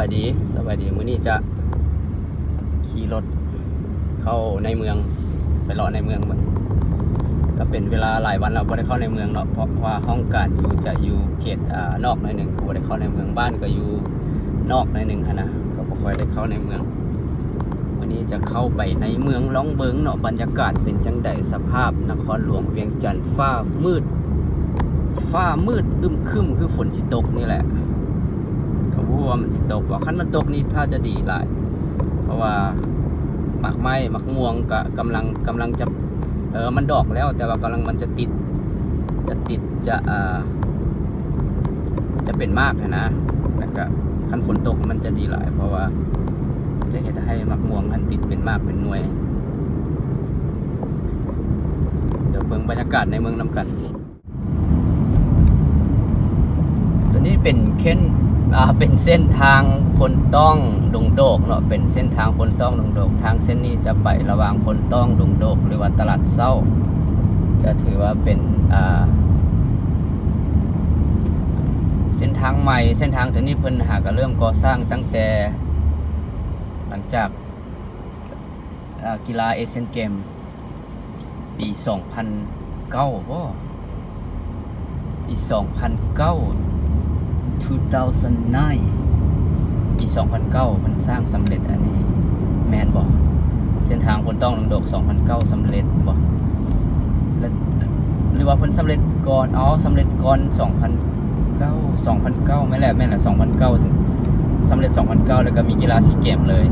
บายดีสบายดีมื้อนี้จะขี่รถเข้าในเมืองไปเลาะในเมืองก็เป็นเวลาหลายวันเราบ่ได้เข้าในเมืองเนาะเพราะว่าห้องการอยู่จะอยู่เขตอ่านอกหน่อยหนึ่งก็บ่ได้เข้าในเมืองบ้านก็อยู่นอกหน่อยหนึ่งนนะก็บ่ค่อยได้เข้าในเมืองวันนี้จะเข้าไปในเมืองล่องเบิงเนาะบรรยากาศเป็นจังไดสภาพนครหลวงเวียงจันทร์ฟ้ามืด ฟ้ามืดอึมครึมคือฝนสิตกนี่แหละ เขาพูดว่ามันสิตกว่าคันมันตกนี่ถ้าจะดีหลาย เพราะว่าหมากไม้หมากม่วงก็กำลังกำลังจะเออมันดอกแล้ว แต่ว่ากำลังมันจะติด จะติดจะอ่าจะเป็นมากนะแล้วก็คันฝนตกมันจะดีหลาย เพราะว่า จะเห็นให้หมากม่วงมันติดเป็นมากเป็นหน่วย เดี๋ยวเบิ่งบรรยากาศในเมืองน้ำกัน ตัวนี้เป็นเค้น อ่าเป็นเส้นทางคนต้องดงโดกเนาะเป็นเส้นทางคนต้องดงโดก ทางเส้นนี้จะไประหว่างคนต้องดงโดก หรือว่าตลาดเศร้าก็ถือว่าเป็นอ่าเส้นทางใหม่เส้นทางตัวนี้เพิ่นหาก็เริ่มก่อสร้างตั้งแต่หลังจากกีฬาเอเชียนเกม ปี 2009บ่ปี 2009 2009 ปี 2009 มันสร้างสำเร็จอันนี้ แมนบอก เส้นทางคนต้องลงดก 2009สำเร็จบอกหรือว่าเพิ่นสำเร็จก่อน อ๋อสำเร็จก่อน 2009 2009ไม่แหละแม่แหละ2009ถึงสำเร็จ 2009 แล้วก็มีกีฬาซีเกมเลย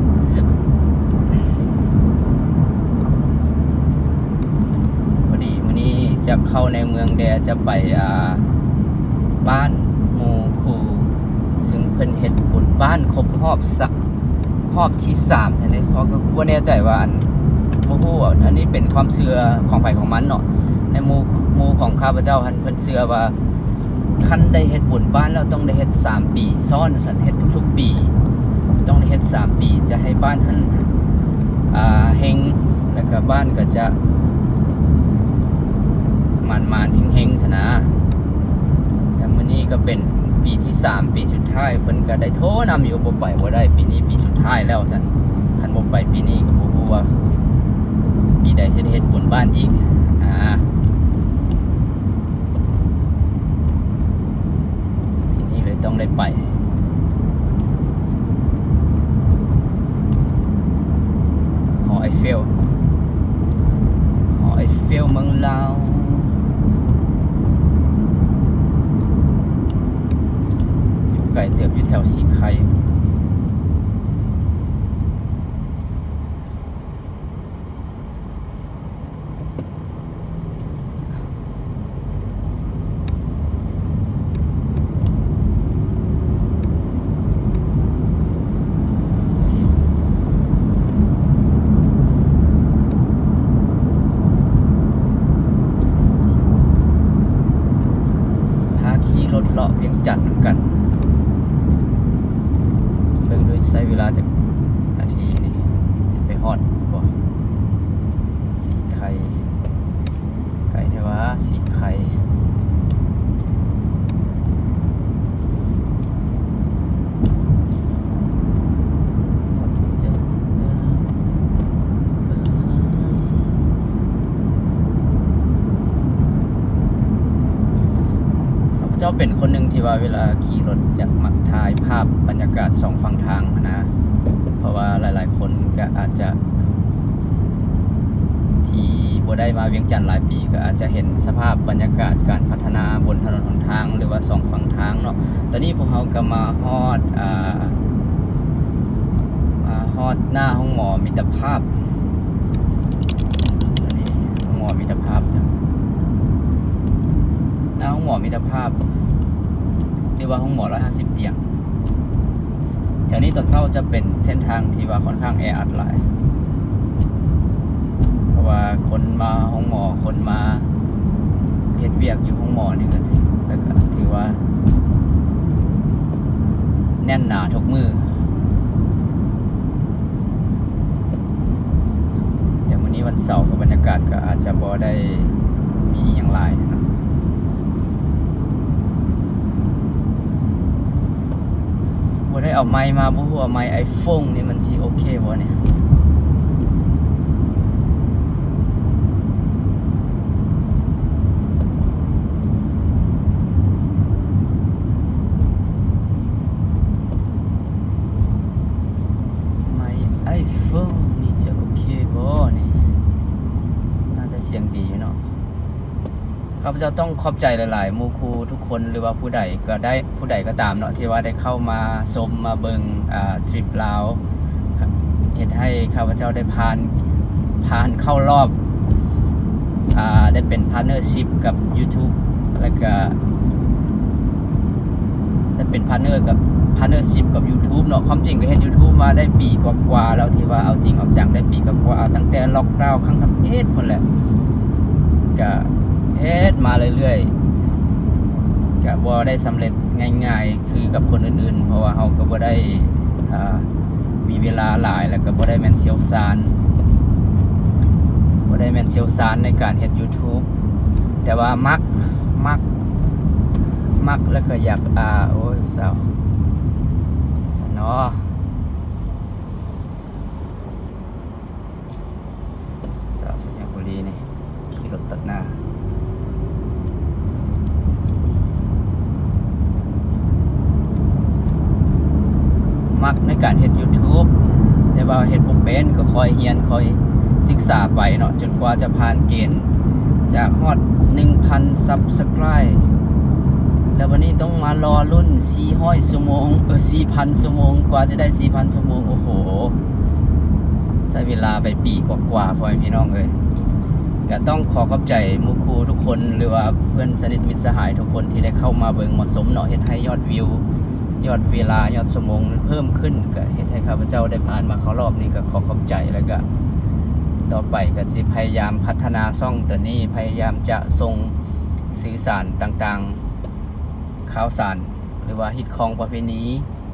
พอดีวันนี้จะเข้าในเมืองแดจะไปอ่าบ้าน พิ่นเฮ็ดบุญบ้านครบรอบสักรอบที่สามใช่ไหมเพราะก็บ่แน่ใจว่าอันบ่ฮู้ว่าอันนี้เป็นความเชื่อของไผของมันเนาะในหมู่หมู่ของข้าพเจ้าหันเพิ่นเชื่อว่าคันได้เฮ็ดบุญบ้านแล้วต้องได้เฮ็ดสามปีซ้อนสันเฮ็ดทุกๆปี ต้องได้เฮ็ดสามปีจะให้บ้านหันอ่าเฮงแล้วก็บ้านก็จะมานมานๆเฮงๆสนะแต่มื้อนี้ก็เป็น ปีที่สามปีสุดท้ายเพิ่นก็ได้โทรนำอยู่บ่ไปบ่ได้ปีนี้ปีสุดท้ายแล้วซั่นคันบ่ไปปีนี้ก็บ่ฮู้ว่าปีใดสิเฮ็ดบุญบ้านอีกอ่าปีนี้เลยต้องได้ไปหอไอเฟลหอไอเฟลเมืองลาวอยู่ ไก่เติบอยู่แถวสีไข่พาขี่รถเลาะเวียงจันทน์นำกัน เบิ่งด้วยใช้เวลาจากนาทีนี่ สิไปฮอดบ่สีไข่ ไก่เทวะสีไข่จะเบิ่งเบิ่งข้าพเจ้าเป็นคนหนึ่งที่ว่าเวลาขี่รถอยากมักถ่ายภาพบรรยากาศสองฝั่งทางนะ เพราะว่าหลายๆ คนก็อาจจะที่บ่ได้มาเวียงจันทร์หลายปีก็อาจจะเห็นสภาพบรรยากาศการพัฒนาบนถนนหนทาง หรือว่าสองฝั่งทางเนาะ ตอนนี้พวกเราก็มาฮอดอ่ามาฮอดหน้าห้องหมอมิตรภาพอันนี้ห้องหมอมิตรภาพจ้ะหน้าห้องหมอมิตรภาพเรียกว่าห้องหมอร้อยห้าสิบเตียง แถวนี้ตอนเช้าจะเป็นเส้นทางที่ว่าค่อนข้างแออัดหลาย เพราะว่าคนมาห้องหมอคนมาเฮ็ดเวียกอยู่ห้องหมอนี่ก็แล้วก็ถือว่า แน่นหนาทุกมือแต่วันนี้วันเสาร์บรรยากาศก็อาจจะบ่ได้มีอย่างไรนะ บ บ่ ได้เอาไม้มาบ่ฮู้ว่าไม้ไอโฟนนี่มันสิโอเคบ่เนี่ยไม้ไอโฟนนี่จะโอเคบ่นี่ น่าจะเสียงดีอยู่เนาะ ข้าพเจ้าต้องขอบใจหลาย ๆ มูครูทุกคนหรือว่าผู้ใดก็ได้ผู้ใดก็ตามเนาะที่ว่าได้เข้ามาชมมาเบิงอ่าทริปลาวครับเฮ็ดให้ข้าพเจ้าได้ผ่านผ่านเข้ารอบอ่าได้เป็นพาร์เนอร์ชิพกับ YouTube แล้วก็ได้เป็นพาร์เนอร์กับพาร์เนอร์ชิพกับ YouTube เนาะความจริงก็เฮ็ด YouTube มาได้ปีกว่าๆแล้วที่ว่าเอาจริงเอาจังได้ปีกว่าๆตั้งแต่ล็อกดาวน์ครั้งทับเอ็ดพุ่นแหละก็ เฮ็ดมาเรื่อยๆก็บ่ได้สำเร็จง่าย ๆ คือกับคนอื่นๆ เพราะว่าเฮาก็บ่ได้มีเวลาหลายแล้วก็บ่ได้แมนเชี่ยวชาญบ่ได้แมนเชี่ยวชาญในการเฮ็ด YouTube แต่ว่ามักมักมักแล้วก็อยากอ่าโอ้ยสาวสนอสาวสัญญาบุรีนี่ขี่รถตัดหน้า มักในการเฮ็ด YouTube แต่ว่าเฮ็ดบ่เป็นก็คอยเรียนคอยศึกษาไปเนาะจนกว่าจะผ่านเกณฑ์จากฮอด1,000 Subscribe แล้ววันนี้ต้องมารอรุ่น 400ชั่วโมงเออ4,000ชั่วโมงกว่าจะได้ 4,000ชั่วโมง โอ้โหใช้เวลาไปปีกว่าๆพ่อพี่น้องเอ้ยก็ต้องขอขอบใจมูครูทุกคนหรือว่าเพื่อนสนิทมิตรสหายทุกคนที่ได้เข้ามาเบิ่งเหมาะสมเนาะเฮ็ดให้ยอดวิว ยอดเวลายอดชั่วโมงนั้นเพิ่มขึ้นก็เฮ็ดให้ข้าพเจ้าได้ผ่านมาเขารอบนี้ก็ขอขอบใจแล้วก็ ต่อไปก็จะพยายามพัฒนาซ่องตัวนี้พยายามจะส่งสื่อสารต่างๆข่าวสาร หรือว่าฮิตของประเพณี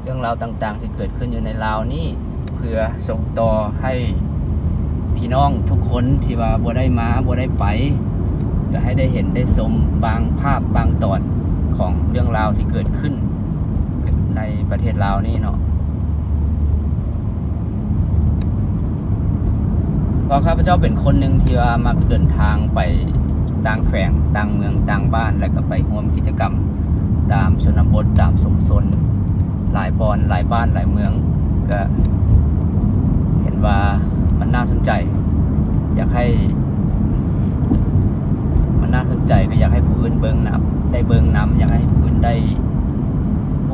เรื่องราวต่างๆ ที่เกิดขึ้นอยู่ในลาวนี้เพื่อส่งต่อให้พี่น้องทุกคนที่ว่าบ่ได้มาบ่ได้ไปก็ให้ได้เห็นได้ชมบางภาพบางตอนของเรื่องราวที่เกิดขึ้น ในประเทศลาวนี่เนาะเพราะข้าพเจ้าเป็นคนหนึ่งที่ว่ามักเดินทางไปต่างแขวงต่างเมืองต่างบ้าน แล้วก็ไปร่วมกิจกรรม ตามชนบทตามสมสนหลายบอนหลายบ้านหลายเมือง ก็เห็นว่ามันน่าสนใจ อยากให้มันน่าสนใจก็อยากให้ผู้อื่นเบิ่งนํได้เบิ่งนํอยากให้ผู้อื่นได้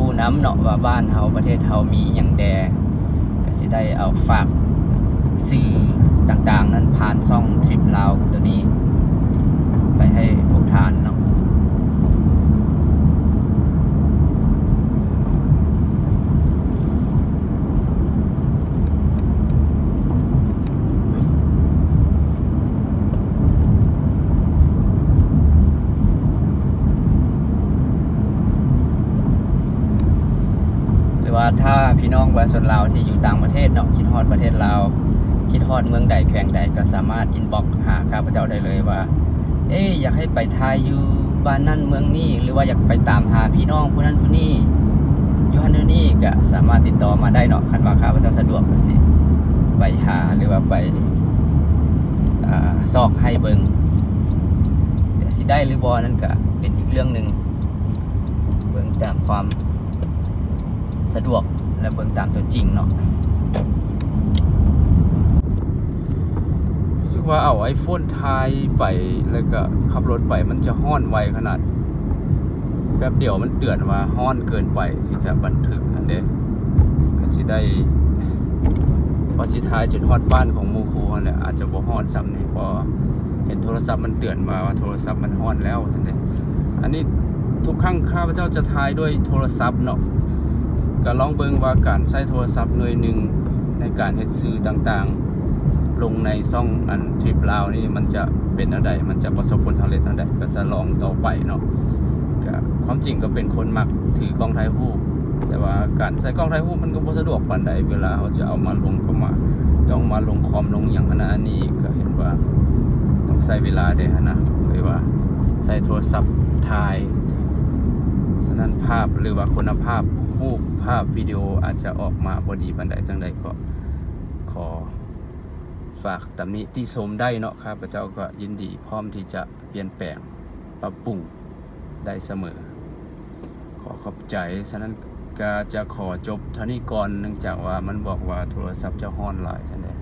ผู้น้ำเนาะว่าบ้านเฮาประเทศเฮามีอย่างแดก็สิได้เอาฝากสื่อต่างๆ นั้นผ่านช่องทริปลาวตัวนี้ ไปให้พวกทานเนาะ ถ้าพี่น้องประชาชนลาวที่อยู่ต่างประเทศเนาะคิดฮอดประเทศลาวคิดฮอดเมืองใดแขวงใดก็สามารถอินบ็อกหาข้าพเจ้าได้เลยว่า เอ๊อยากให้ไปทายอยู่บ้านนั่นเมืองนี้หรือว่าอยากไปตามหาพี่น้องผู้นั้นผู้นี้อยู่ฮันนี่ก็สามารถติดต่อมาได้เนาะคันว่าข้าพเจ้าสะดวกก็สิไปหาหรือว่าไปซอกให้เบิงแต่สิได้หรือบอนั่นก็เป็นอีกเรื่องหนึ่งเบิงตามความ สะดวกและเบิงตามตัวจริงเนาะรู้สึกว่าเอาไอโฟนทายไปแล้วก็ขับรถไปมันจะห้อนไวขนาดแป๊บเดียวมันเตือนว่าห้อนเกินไปที่จะบันทึกอันเด้ก็สิได้พอสิท้ายจุดฮอดบ้านของมูครูนั่นแหละอาจจะบ่ฮ้อนซ้ำนี่พอเห็นโทรศัพท์มันเตือนมาว่าโทรศัพท์มันฮ้อนแล้วซั่นเด้อันนี้ทุกครั้งข้าพเจ้าจะทายด้วยโทรศัพท์เนาะ ก็ลองเบิ่งว่าการใช้โทรศัพท์หน่วยหนึ่งในการเฮ็ดสื่อต่างๆ ลงในซ่องอันทริปลาวนี่มันจะเป็นอะไรมันจะประสบผลสำเร็จเท่าใดก็จะลองต่อไปเนาะก็ความจริงก็เป็นคนมักถือกล้องถ่ายรูปแต่ว่าการใช้กล้องถ่ายรูปมันก็บ่สะดวกปานใดเวลาเขาจะเอามาลงก็มาต้องมาลงคอมลงอย่างนั้นอันนี้ก็เห็นว่าต้องใช้เวลาเด้นนะเลยว่าใช้โทรศัพท์ถ่าย ฉะนั้นนั้นภาพหรือว่าคุณภาพ รูปภาพวิดีโออาจจะออกมาพอดีบันไดจังใดก็ขอฝากตำหนิที่ชมได้เนาะครับพเจ้าก็ยินดีพร้อมที่จะเปลี่ยนแปลงปรับปรุงได้เสมอ ขอขอบใจ ฉะนั้นก็จะขอจบเท่านี้ก่อนเนื่องจากว่ามันบอกว่าโทรศัพท์จะฮ้อนหลายฉะนั้น